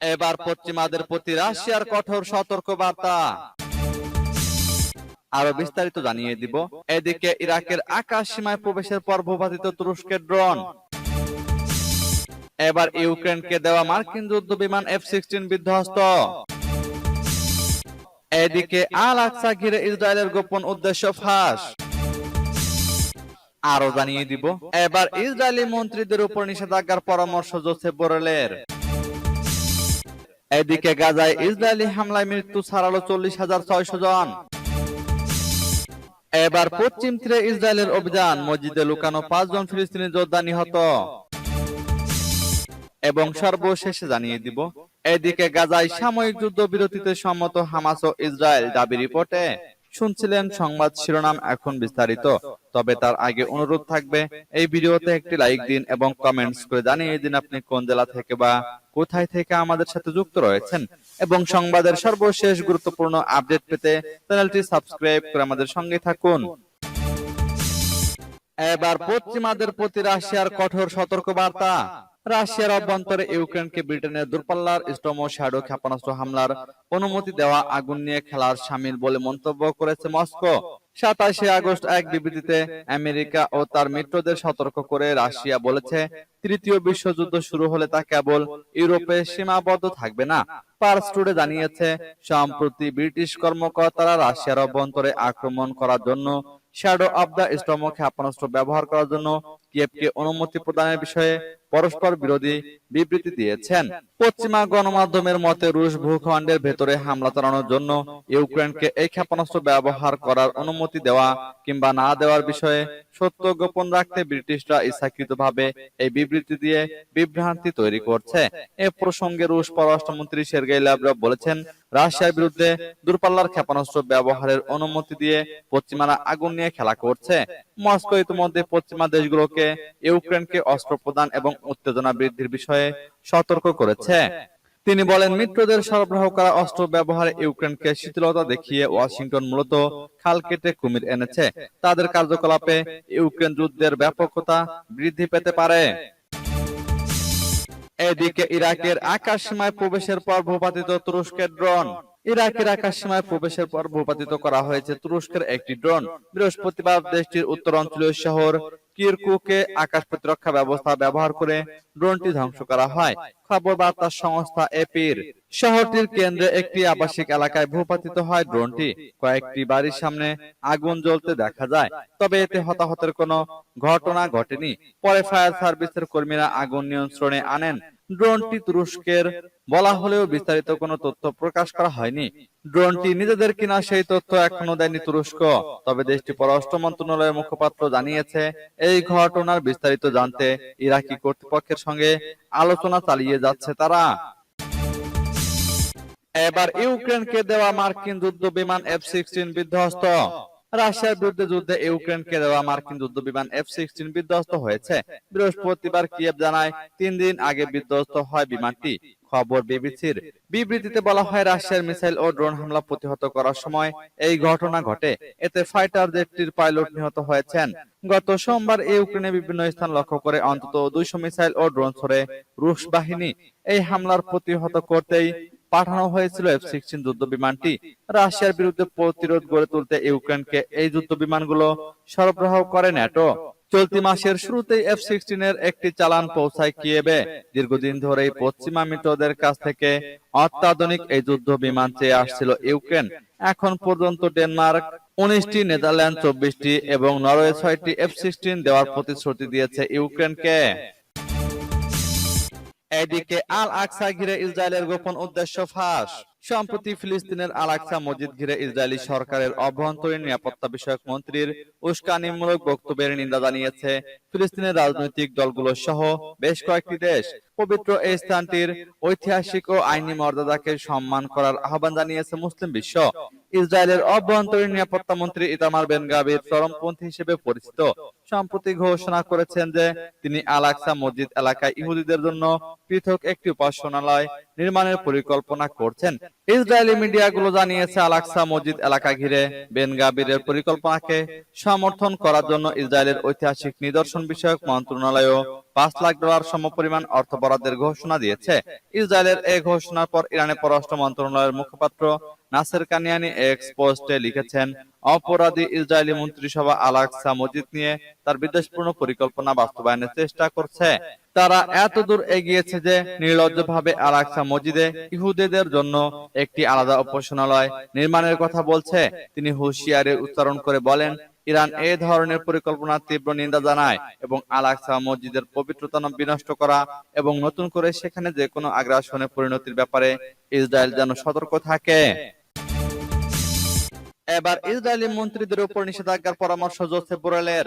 এবার পশ্চিমাদের প্রতি রাশিয়ার কঠোর সতর্ক বার্তা আরও বিস্তারিত জানিয়ে দিব। এদিকে ইরাকের আকাশ সীমায় প্রবেশের পর ভূপাতিত তুরস্কের ড্রোন। এবার ইউক্রেনকে দেওয়া মার্কিন যুদ্ধ বিমান এফ সিক্সটিন বিধ্বস্ত। এদিকে আল আকসা ঘিরে ইসরায়েলের গোপন উদ্দেশ্য ফাঁস। আরও জানিয়ে দিব। এবার ইসরায়েলি মন্ত্রীদের উপর নিষেধাজ্ঞার পরামর্শ জোসেফ বোরেলের। এদিকে গাজায় ইসরায়েলি হামলায় মৃত্যু ছাড়ালো চল্লিশ হাজার ছয়শো জন। এবার পশ্চিম তীরে ইসরায়েলের অভিযান। মসজিদে লুকানো পাঁচজন ফিলিস্তিনি যোদ্ধা নিহত। এবং সর্বশেষে জানিয়ে দিব এদিকে গাজায় সাময়িক যুদ্ধ বিরতিতে সম্মত হামাস ও ইসরায়েল দাবি রিপোর্টে। শুনছিলেন সংবাদ শিরোনাম এখন বিস্তারিত। তবে তার আগে অনুরোধ থাকবে, এই ভিডিওতে একটি লাইক দিন এবং কমেন্টস করে জানিয়ে দিন আপনি কোন জেলা থেকে বা কোথায় থেকে আমাদের সাথে যুক্ত রয়েছেন। এবং সংবাদের সর্বশেষ গুরুত্বপূর্ণ আপডেট পেতে চ্যানেলটি সাবস্ক্রাইব করে আমাদের সঙ্গে থাকুন। এবার পশ্চিমাদের প্রতি রাশিয়ার কঠোর সতর্কবার্তা। রাশিয়ার অভ্যন্তরে ইউক্রেনকে ব্রিটেনের দূরপাল্লার স্টম ও শ্যাডো ক্ষেপণাস্ত্র হামলার অনুমতি দেওয়া আগুন নিয়ে খেলার সামিল বলে মন্তব্য করেছে মস্কো। সাতাশে আগস্ট এক বিবৃতিতে আমেরিকা ও তার মিত্রদের সতর্ক করে রাশিয়া বলেছে। তৃতীয় বিশ্বযুদ্ধ শুরু হলে তা কেবল ইউরোপে সীমাবদ্ধ থাকবে না। পার্স টুডে জানিয়েছে সম্প্রতি ব্রিটিশ কর্মকর্তারা রাশিয়ার অভ্যন্তরে আক্রমণ করার জন্য শ্যাডো অব দ্য স্টম ক্ষেপণাস্ত্র ব্যবহার করার জন্য কিয়েভকে অনুমতি প্রদানের বিষয়ে পরস্পর বিরোধী বিবৃতি দিয়েছেন। পশ্চিমা গণমাধ্যমের মতে রুশ ভূখণ্ডের ভেতরে হামলা চালানোর জন্য ইউক্রেনকে এই ক্ষেপণাস্ত্র ব্যবহার করার অনুমতি দেওয়া কিংবা না দেওয়ার বিষয়ে সত্য গোপন রাখতে ব্রিটিশরা ইচ্ছাকৃতভাবে এই বিবৃতি দিয়ে বিভ্রান্তি তৈরি করছে। এ প্রসঙ্গে রুশ পররাষ্ট্রমন্ত্রী সের্গেই ল্যাভরভ বলেছেন, রাশিয়ার বিরুদ্ধে দূরপাল্লার ক্ষেপণাস্ত্র ব্যবহারের অনুমতি দিয়ে পশ্চিমারা আগুন নিয়ে খেলা করছে। মস্কো ইতিমধ্যে পশ্চিমা দেশগুলোকে ইউক্রেনকে অস্ত্র প্রদান এবং উত্তেজনা বৃদ্ধির বিষয়ে সতর্ক করেছে। তিনি বলেন, মিত্রদের সরবরাহ করা অস্ত্র ব্যবহারে ইউক্রেনকে শিথিলতা দেখিয়ে ওয়াশিংটন মূলত খাল কেটে কুমির এনেছে। তাদের কার্যকলাপে ইউক্রেন যুদ্ধের ব্যাপকতা বৃদ্ধি পেতে পারে। এদিকে ইরাকের আকাশ সীমায় প্রবেশের পর ভূপাতিত তুরস্কের ড্রোন ইরাকের আকাশ সীমায় প্রবেশের পর ভূপাতিত করা হয়েছে তুরস্কের একটি ড্রোন। বৃহস্পতিবার দেশটির উত্তরাঞ্চলীয় শহর কিরকুকে আকাশ প্রতিরক্ষা ব্যবস্থা ব্যবহার করে ড্রোনটি ধ্বংস করা হয়। খবর বার্তা সংস্থা এপির শহরটির কেন্দ্রে একটি আবাসিক এলাকায় ভূপাতিত হয় ড্রোনটি। কয়েকটি বাড়ির সামনে আগুন জ্বলতে দেখা যায়, তবে এতে হতাহতের কোনো ঘটনা ঘটেনি। পরে ফায়ার সার্ভিসের কর্মীরা আগুন নিয়ন্ত্রণে আনেন। ড্রোনটি তুরস্কের বলা হলেও বিস্তারিত কোনো তথ্য প্রকাশ করা হয়নি। ড্রোনটি নিজেদের কিনা সেই তথ্য এখনও দেয়নি তুরস্ক, তবে দেশটি পররাষ্ট্র মন্ত্রণালয়ের মুখপাত্র জানিয়েছে, এই ঘটনার বিস্তারিত জানতে ইরাকি কর্তৃপক্ষের সঙ্গে আলোচনা চালিয়ে যাচ্ছে তারা। এবার ইউক্রেনকে দেওয়া মার্কিন যুদ্ধ বিমান এফ সিক্সটিন বিধ্বস্ত। রাশিয়ার বিরুদ্ধে যুদ্ধে ইউক্রেনকে দেওয়া মার্কিন যুদ্ধ বিমান এফ সিক্সটিন বিধ্বস্ত হয়েছে। বৃহস্পতিবার কিয়েভ জানায়, তিন দিন আগে বিধ্বস্ত হয় বিমানটি। খবর বিবিসির বিবৃতিতে বলা হয়, রাশিয়ার মিসাইল ও ড্রোন হামলা প্রতিহত করার সময় এই ঘটনা ঘটে। এতে ফাইটার জেটটির পাইলট নিহত হয়েছেন। গত সোমবার ইউক্রেনে বিভিন্ন স্থান লক্ষ্য করে অন্তত দুইশো মিসাইল ও ড্রোন ছড়ে রুশ বাহিনী এই হামলার প্রতিহত করতেই পাঠানো হয়েছিল এফ সিক্সটিন যুদ্ধ বিমানটি। রাশিয়ার বিরুদ্ধে প্রতিরোধ গড়ে তুলতে ইউক্রেনকে এই যুদ্ধ বিমানগুলো সরবরাহ করে ন্যাটো চলতি মাসের শুরুতেই এফ সিক্সটিন এর একটি চালান পৌঁছায় কিয়েবে। দীর্ঘদিন ধরে পশ্চিমা মিত্রদের কাছ থেকে অত্যাধুনিক এই যুদ্ধ বিমান চেয়ে আসছিল ইউক্রেন। এখন পর্যন্ত ডেনমার্ক উনিশটি নেদারল্যান্ড চব্বিশটি এবং নরওয়ে ছয়টি এফ সিক্সটিন দেওয়ার প্রতিশ্রুতি দিয়েছে ইউক্রেনকে। এদিকে আল আকসা ঘিরে ইসরায়েলের গোপন উদ্দেশ্য ফাঁস। সম্প্রতি ফিলিস্তিনের আল আকসা মসজিদ ঘিরে ইসরায়েলি সরকারের অভ্যন্তরীণ নিরাপত্তা বিষয়ক মন্ত্রীর উস্কানিমূলক বক্তব্যের নিন্দা জানিয়েছে। ফিলিস্তিনের রাজনৈতিক দলগুলো সহ বেশ কয়েকটি দেশ পবিত্র এই স্থানটির ঐতিহাসিক ও আইনি মর্যাদাকে সম্মান করার আহ্বান জানিয়েছে মুসলিম বিশ্ব। ইসরায়েলের অভ্যন্তরীণ নিরাপত্তা মন্ত্রী ইতামার বেন গাবির চরমপন্থী হিসেবে পরিচিত। সম্প্রতি ঘোষণা করেছেন যে তিনি আল আকসা মসজিদ এলাকায় ইহুদিদের জন্য পৃথক একটি উপাসনালয় নির্মাণের পরিকল্পনা করছেন। ইসরায়েলি মিডিয়াগুলো জানিয়েছে আল আকসা মসজিদ এলাকা ঘিরে বেন গাবিরের পরিকল্পনাকে সমর্থন করার জন্য ইসরায়েলের ঐতিহাসিক নিদর্শন বিষয়ক মন্ত্রণালয়ও পাঁচ লাখ ডলার সমপরিমাণ অর্থ বরাদ্দের ঘোষণা দিয়েছে। ইসরায়েলের এই ঘোষণার পর ইরানের পররাষ্ট্র মন্ত্রণালয়ের মুখপাত্র নাসের কানিয়ানি এক্স পোস্টে লিখেছেন, অপরাধী ইসরায়েলি মন্ত্রিসভা আলাকসা মসজিদ নিয়ে তার বিদ্বেষপূর্ণ পরিকল্পনা বাস্তবায়নের চেষ্টা করছে। তারা এত দূর এগিয়েছে যে নির্লজ্জভাবে আলাকসা মসজিদে ইহুদিদের জন্য একটি আলাদা উপাসনালয় নির্মাণের কথা বলছে। তিনি হুঁশিয়ারি উচ্চারণ করে বলেন ইরান এ ধরনের পরিকল্পনার তীব্র নিন্দা জানায় এবং আলাকসা মসজিদের পবিত্রতা বিনষ্ট করা এবং নতুন করে সেখানে যে কোনো আগ্রাসনের পরিণতির ব্যাপারে ইসরায়েল যেন সতর্ক থাকে। এবার ইসরায়েলি মন্ত্রীদের উপর নিষেধাজ্ঞার পরামর্শ জোসেফ বোরেলের।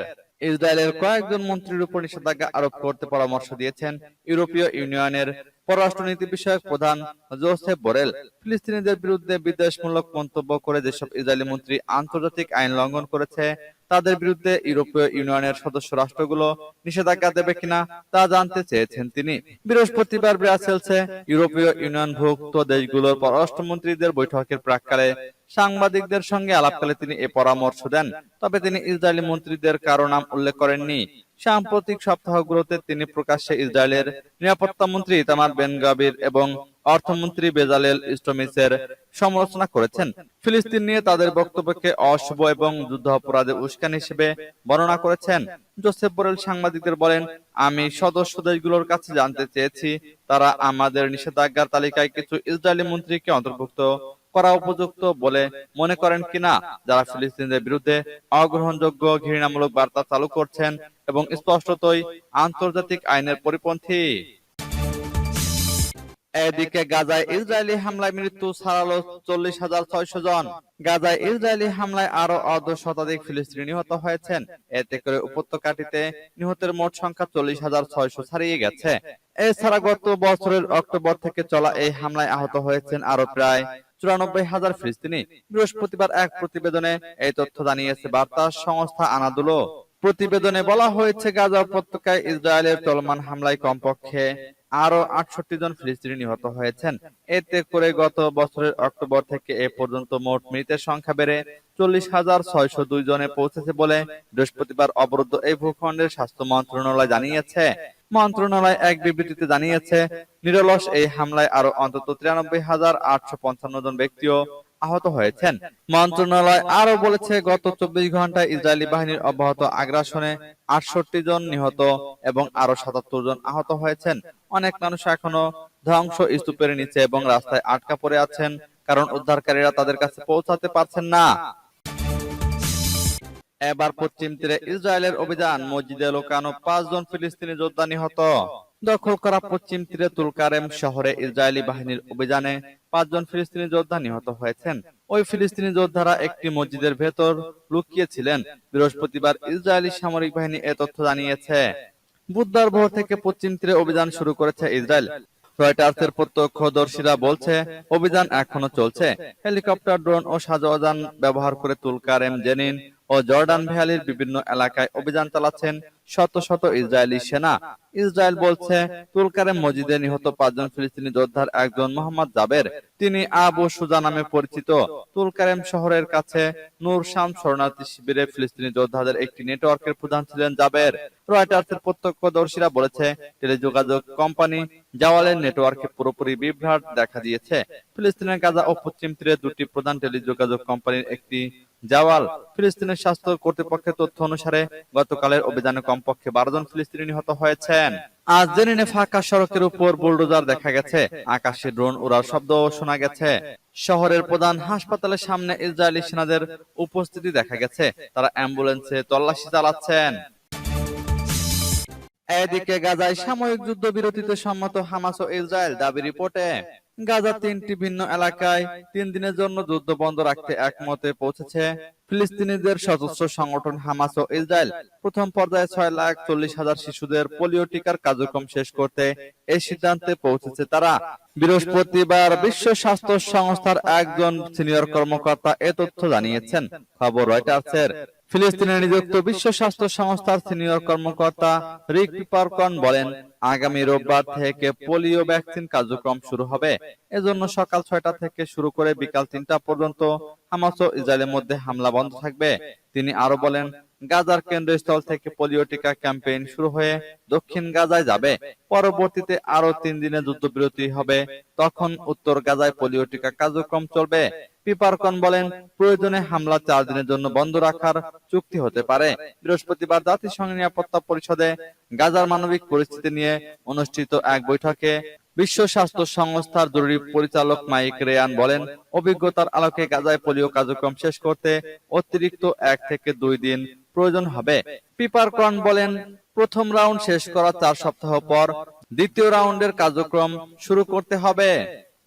ইসরায়েলের কয়েকজন মন্ত্রীর উপর নিষেধাজ্ঞা আরোপ করতে পরামর্শ দিয়েছেন ইউরোপীয় ইউনিয়নের পররাষ্ট্রনীতি বিষয়ক প্রধান জোসেফ বোরেল। ফিলিস্তিনিদের বিরুদ্ধে বিদ্বেষমূলক মন্তব্য করে যেসব ইসরায়েলি মন্ত্রী আন্তর্জাতিক আইন লঙ্ঘন করেছে তাদের বিরুদ্ধে ইউরোপীয় ইউনিয়নের সদস্য রাষ্ট্রগুলো নিষেধাজ্ঞা দেবে কিনা তা জানতে চেয়েছেন তিনি। বৃহস্পতিবার ব্রাসেলসে ইউরোপীয় ইউনিয়ন ভুক্ত দেশগুলোর পররাষ্ট্রমন্ত্রীদের বৈঠকের প্রাককালে সাংবাদিকদের সঙ্গে আলাপকালে তিনি এ পরামর্শ দেন। তবে তিনি ইসরায়েলি মন্ত্রীদের কারও নাম উল্লেখ করেননি। সাম্প্রতিক সপ্তাহগুলোতে তিনি প্রকাশ্যে ইসরায়েলের নিরাপত্তা মন্ত্রী তামার বেন গাবির এবং অর্থমন্ত্রী বেজালেল ইস্টমিসের সমালোচনা করেছেন। ফিলিস্তিন নিয়ে তাদের বক্তব্যকে অশুভ এবং যুদ্ধ অপরাধের উস্কান হিসেবে বর্ণনা করেছেন। জোসেফ বোরেল সাংবাদিকদের বলেন, আমি সদস্য দেশগুলোর কাছে জানতে চেয়েছি। তারা আমাদের নিষেধাজ্ঞার তালিকায় কিছু ইসরায়েলি মন্ত্রীকে অন্তর্ভুক্ত করা উপযুক্ত বলে মনে করেন কিনা, যারা ফিলিস্তিনদের বিরুদ্ধে অগ্রহণযোগ্য ঘৃণামূলক বার্তা চালু করছেন এবং স্পষ্টতই আন্তর্জাতিক আইনের পরিপন্থী। এদিকে গাজায় ইসরায়েলি হামলায় মৃত্যু ছাড়ালো চল্লিশ হাজার ছয়শো জন। গাজায় ইসরায়েলি হামলায় আরও অর্ধ শতাধিক ফিলিস্তিনি নিহত হয়েছেন। এতে করে উপত্যকাটিতে নিহতের মোট সংখ্যা চল্লিশ হাজার ছয়শো ছাড়িয়ে গেছে। এছাড়া গত বছরের অক্টোবর থেকে চলা এই হামলায় আহত হয়েছেন আরও প্রায় চুরানব্বই হাজার ফিলিস্তিনি। বৃহস্পতিবার এক প্রতিবেদনে এই তথ্য জানিয়েছে বার্তা সংস্থা আনাদুলো। প্রতিবেদনে বলা হয়েছে গাজা উপত্যকায় ইসরায়েলের চলমান হামলায় কমপক্ষে আরও আটষট্টি জন ফিলিস্তিনি নিহত হয়েছেন। এতে করে গত বছরের অক্টোবর থেকে এ পর্যন্ত মোট মৃতের সংখ্যা বেড়ে চল্লিশ হাজার ছয়শো দুই জনে পৌঁছেছে বলে বৃহস্পতিবার অবরুদ্ধ এই ভূখণ্ডের স্বাস্থ্য মন্ত্রণালয় জানিয়েছে। মন্ত্রণালয় এক বিবৃতিতে জানিয়েছে, নিরলস এই হামলায় আরও অন্তত তিরানব্বই হাজার আটশো পঞ্চান্ন জন ব্যক্তিও আহত হয়েছেন। মন্ত্রণালয় আরও বলেছে, গত চব্বিশ ঘন্টায় ইসরায়েলি বাহিনীর অব্যাহত আগ্রাসনে আটষট্টি জন নিহত এবং আরও সাতাত্তর জন আহত হয়েছেন। অনেক মানুষ এখনও ধ্বংস স্তূপের নিচে এবং রাস্তায় আটকা পড়ে আছেন, কারণ উদ্ধারকারীরা তাদের কাছে পৌঁছাতে পারছেন না। এবার পশ্চিম তীরে ইসরায়েলের অভিযান, মসজিদে লোকানো পাঁচজন ফিলিস্তিনি যোদ্ধা নিহত। দখল করা পশ্চিম তীরে তুলকারেম শহরে ইসরায়েলি বাহিনীর অভিযানে পাঁচজন ফিলিস্তিনি যোদ্ধা নিহত হয়েছেন। ওই ফিলিস্তিনি যোদ্ধারা একটি মসজিদের ভেতর লুকিয়েছিলেন। বৃহস্পতিবার ইসরায়েলি সামরিক বাহিনী এ তথ্য জানিয়েছে। বুধবার ভোর থেকে পশ্চিম তীরে অভিযান শুরু করেছে ইসরায়েল। রয়টার্সের প্রত্যক্ষদর্শীরা বলছে, অভিযান এখনও চলছে। হেলিকপ্টার, ড্রোন ও সাজোয়াজান ব্যবহার করে তুলকার এম জেনিন ও জর্ডান ভ্যালির বিভিন্ন এলাকায় অভিযান চালাচ্ছেন শত শত ইসরায়েলি সেনা। ইসরায়েল বলছে তুলকারেম মসজিদে নিহত পাঁচজন ফিলিস্তিনি যোদ্ধার একজন মোহাম্মদ জাবের, তিনি আবু সুজা নামে পরিচিত। তুলকারেম শহরের কাছে নূর শাম শরণার্থী শিবিরে ফিলিস্তিনি যোদ্ধাদের একটি নেটওয়ার্কের প্রধান ছিলেন জাবের। রয়টার্সের প্রত্যক্ষদর্শীরা বলেছে, টেলিযোগাযোগ কোম্পানি জাওয়ালের নেটওয়ার্কে পুরোপুরি বিভ্রাট দেখা দিয়েছে। ফিলিস্তিনের গাজা ও পশ্চিম তীরে দুটি প্রধান টেলিযোগাযোগ কোম্পানির একটি জাওয়াল, ফিলিস্তিনের স্বাস্থ্য কর্তৃপক্ষের তথ্য অনুসারে গতকালের অভিযানে কমপক্ষে বারো জন ফিলিস্তিনি নিহত হয়েছেন। আজ জেনিনে ফাঁকা সড়কের উপর বুলডোজার দেখা গেছে। আকাশে ড্রোন উড়ার শব্দ শোনা গেছে। শহরের প্রধান হাসপাতালের সামনে ইসরায়েলি সেনাদের উপস্থিতি দেখা গেছে। তারা অ্যাম্বুলেন্সে তল্লাশি চালাচ্ছেন। এদিকে গাজায় সাময়িক যুদ্ধ বিরতিতে সম্মত হামাস ও ইসরায়েল দাবি রিপোর্টে, গাজা তিনটি ভিন্ন এলাকায় তিন দিনের জন্য যুদ্ধ বন্ধ রাখতে একমতে পৌঁছেছে ফিলিস্তিনিদের সশস্ত্র সংগঠন হামাস ও ইসরায়েল। প্রথম পর্যায়ে ছয় লাখ চল্লিশ হাজার শিশুদের পোলিও টিকার কার্যক্রম শেষ করতে এই সিদ্ধান্তে পৌঁছেছে তারা। বৃহস্পতিবার বিশ্ব স্বাস্থ্য সংস্থার একজন সিনিয়র কর্মকর্তা এ তথ্য জানিয়েছেন। খবর রয়টার্সের। ফিলিস্তিনে নিযুক্ত বিশ্ব স্বাস্থ্য সংস্থার সিনিয়র কর্মকর্তা রিক পিপারকন বলেন আগামী রোববার থেকে পোলিও ভ্যাকসিন কার্যক্রম শুরু হবে। এজন্য সকাল ছয়টা থেকে শুরু করে বিকাল তিনটা পর্যন্ত হামাস ও ইসরায়েলের মধ্যে হামলা বন্ধ থাকবে। তিনি আরও বলেন গাজার কেন্দ্রস্থল থেকে পোলিও টিকা ক্যাম্পেইন শুরু হয়ে দক্ষিণ গাজায় যাবে। পরবর্তীতে আরও তিন দিনের যুদ্ধবিরতি হবে। তখন উত্তর গাজায় পোলিও টিকা কার্যক্রম চলবে। পিপারকন বলেন, প্রয়োজনে হামলা চার দিনের জন্য বন্ধ রাখার চুক্তি হতে পারে। বৃহস্পতিবার জাতিসংঘ নিরাপত্তা পরিষদে গাজার মানবিক পরিস্থিতি নিয়ে অনুষ্ঠিত এক বৈঠকে বিশ্ব স্বাস্থ্য সংস্থার জরুরি পরিচালক মাইক রেয়ান বলেন, অভিজ্ঞতার আলোকে গাজায় পোলিও কার্যক্রম শেষ করতে অতিরিক্ত এক থেকে দুই দিন প্রয়োজন হবে। পিপার পিপারকন বলেন, প্রথম রাউন্ড শেষ করা চার সপ্তাহ পর দ্বিতীয় রাউন্ডের কার্যক্রম শুরু করতে হবে।